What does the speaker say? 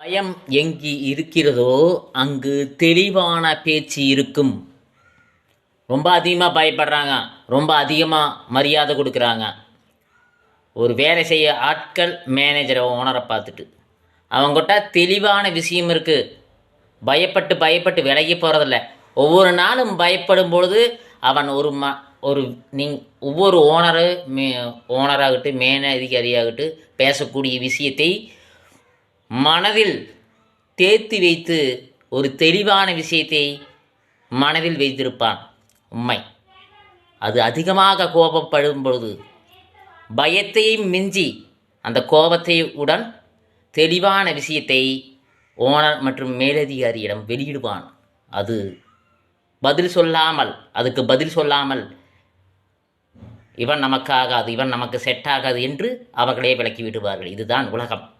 பயம் எங்கி இருக்கிறதோ அங்கு தெளிவான பேச்சு இருக்கும். ரொம்ப அதிகமாக பயப்படுறாங்க. ரொம்ப அதிகமாக மரியாதை கொடுக்குறாங்க. ஒரு வேலை செய்ய ஆட்கள் மேனேஜரை ஓனரை பார்த்துட்டு. அவங்ககிட்ட தெளிவான விஷயம் இருக்குது பயப்பட்டு பயப்பட்டு விலகி போகிறதில்ல ஒவ்வொரு நாளும் பயப்படும் பொழுது அவன் ஒரு ம ஒரு நீங் ஒவ்வொரு ஓனரு மே ஓனராகட்டும் மேலதிகாரியாகட்டும் பேசக்கூடிய விஷயத்தை மனதில் தேர்த்து வைத்து ஒரு தெளிவான விஷயத்தை மனதில் வைத்திருப்பான் உண்மை அது அதிகமாக கோபப்படும் பொழுது பயத்தையும் மிஞ்சி அந்த கோபத்தை உடன் தெளிவான விஷயத்தை ஓனர் மற்றும் மேலதிகாரியிடம் வெளியிடுவான். அது பதில் சொல்லாமல் அதுக்கு பதில் சொல்லாமல் இவன் நமக்காகாது இவன் நமக்கு செட் ஆகாது என்று அவர்களே விளக்கி விடுவார்கள். இதுதான் உலகம்.